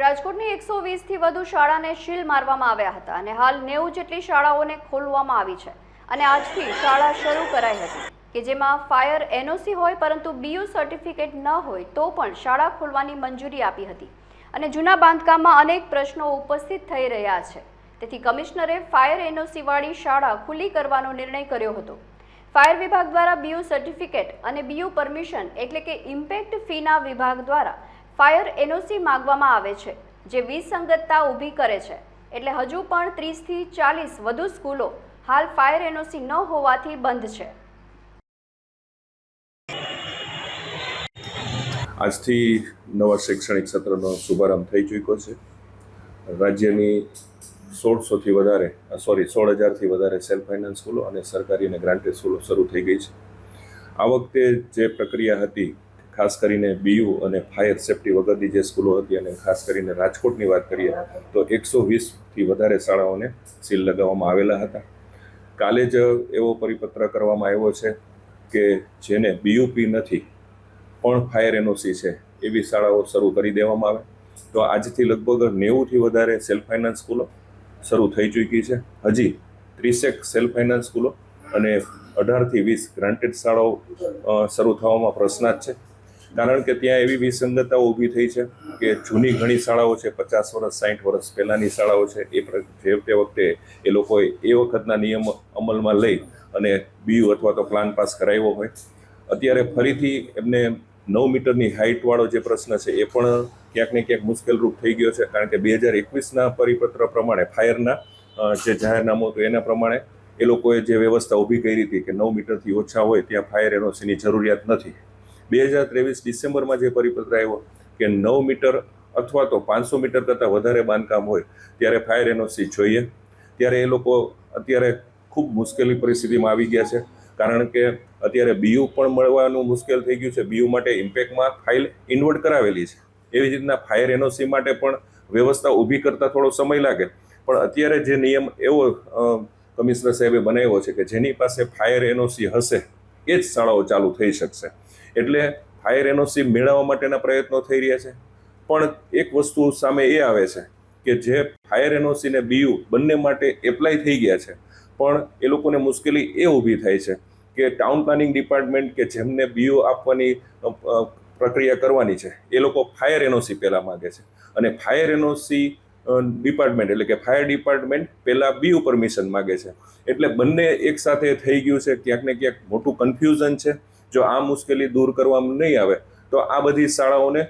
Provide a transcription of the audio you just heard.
રાજકોટની એકસો વીસથી વધુ શાળાને શીલ મારવામાં આવ્યા હતા અને હાલ નેવું જેટલી શાળાઓને ખોલવામાં આવી છે. અને આજથી શાળા શરૂ કરાઈ હતી કે જેમાં ફાયર એનઓસી હોય પરંતુ બીયુ સર્ટિફિકેટ ન હોય તો પણ શાળા ખોલવાની મંજૂરી આપી હતી. અને જૂના બાંધકામમાં અનેક પ્રશ્નો ઉપસ્થિત થઈ રહ્યા છે. તેથી કમિશનરે ફાયર એનઓસીવાળી શાળા ખુલ્લી કરવાનો નિર્ણય કર્યો હતો. ફાયર વિભાગ દ્વારા બીયુ સર્ટિફિકેટ અને બીયુ પરમિશન એટલે કે ઇમ્પેક્ટ ફીના વિભાગ દ્વારા ફાયર એનઓસી માંગવામાં આવે છે, જે વિસંગતતા ઊભી કરે છે. એટલે હજુ પણ ત્રીસથી ચાલીસ વધુ સ્કૂલો હાલ ફાયર એનઓસી ન હોવાથી બંધ છે. આજથી નવા શૈક્ષણિક સત્રનો શુભારંભ થઈ ચૂક્યો છે. રાજ્યની સોળસોથી વધારે સોરી સોળ હજારથી વધારે સેલ્ફ ફાઇનાન્સ સ્કૂલો અને સરકારી અને ગ્રાન્ટેડ સ્કૂલો શરૂ થઈ ગઈ છે. આ વખતે જે પ્રક્રિયા હતી ખાસ કરીને બીયુ અને ફાયર સેફટી વગરની જે સ્કૂલો હતી અને ખાસ કરીને રાજકોટની વાત કરીએ, તો એકસો વીસથી વધારે શાળાઓને સીલ લગાવવામાં આવેલા હતા. કાલે જ એવો પરિપત્ર કરવામાં આવ્યો છે કે જેને બીયુપી નથી, પણ ફાયર એનઓસી છે, એવી શાળાઓ શરૂ કરી દેવામાં આવે. તો આજથી લગભગ નેવુંથી વધારે સેલ્ફ ફાઇનાન્સ સ્કૂલો શરૂ થઈ ચૂકી છે. હજી ત્રીસેક સેલ્ફ ફાઇનાન્સ સ્કૂલો અને અઢારથી વીસ ગ્રાન્ટેડ શાળાઓ શરૂ થવામાં પ્રશ્નાર્થ છે. કારણ કે ત્યાં એવી વિસંગતતા ઊભી થઈ છે કે જૂની ઘણી શાળાઓ છે, પચાસ વર્ષ સાઠ વર્ષ પહેલાંની શાળાઓ છે, એ જે તે વખતે એ લોકોએ એ વખતના નિયમ અમલમાં લઈ અને બીયુ અથવા તો પ્લાન પાસ કરાવ્યો હોય. અત્યારે ફરીથી એમને નવ મીટરની હાઇટવાળો જે પ્રશ્ન છે, એ પણ ક્યાંક ને ક્યાંક મુશ્કેલરૂપ થઈ ગયો છે, કારણ કે બે હજાર એકવીસના પરિપત્ર પ્રમાણે, ફાયરના જે જાહેરનામું હતું એના પ્રમાણે, એ લોકોએ જે વ્યવસ્થા ઊભી કરી હતી કે નવ મીટરથી ઓછા હોય, ત્યાં ફાયર એનઓસીની જરૂરિયાત નથી. બે હજાર ત્રેવીસ ડિસેમ્બરમાં જે પરિપત્ર આવ્યો કે નવ મીટર અથવા તો પાંચસો મીટર કરતાં વધારે બાંધકામ હોય, ત્યારે ફાયર એનઓસી જોઈએ. ત્યારે એ લોકો અત્યારે ખૂબ મુશ્કેલી પરિસ્થિતિમાં આવી ગયા છે. કારણ કે અત્યારે બીયુ પણ મળવાનું મુશ્કેલ થઈ ગયું છે. બીયુ માટે ઇમ્પેક્ટમાં ફાઇલ ઇન્વર્ટ કરાવેલી છે. એવી રીતના ફાયર એનઓસી માટે પણ વ્યવસ્થા ઊભી કરતાં થોડો સમય લાગે. પણ અત્યારે જે નિયમ એવો કમિશનર સાહેબે બનાવ્યો છે કે જેની પાસે ફાયર એનઓસી હશે, એ જ શાળાઓ ચાલુ થઈ શકશે. એટલે ફાયર એનઓસી મેળવવા માટેના પ્રયત્નો થઈ રહ્યા છે. પણ એક વસ્તુ સામે એ આવે છે કે જે ફાયર એનઓસી ને બીયુ બંને માટે એપ્લાય થઈ ગયા છે. પણ એ લોકોને મુશ્કેલી એ ઊભી થાય છે કે ટાઉન પ્લાનિંગ ડિપાર્ટમેન્ટ કે જેમને બીયુ આપવાની પ્રક્રિયા કરવાની છે, એ લોકો ફાયર એનઓસી પહેલાં માગે છે. અને ફાયર એનઓસી ડિપાર્ટમેન્ટ એટલે કે ફાયર ડિપાર્ટમેન્ટ પહેલાં બીયુ પરમિશન માગે છે. એટલે બંને એકસાથે થઈ ગયું છે, ક્યાંક ને ક્યાંક મોટું કન્ફ્યુઝન છે. જો આ મુશ્કેલી દૂર કરવામાં નહીં આવે તો આ બધી શાળાઓને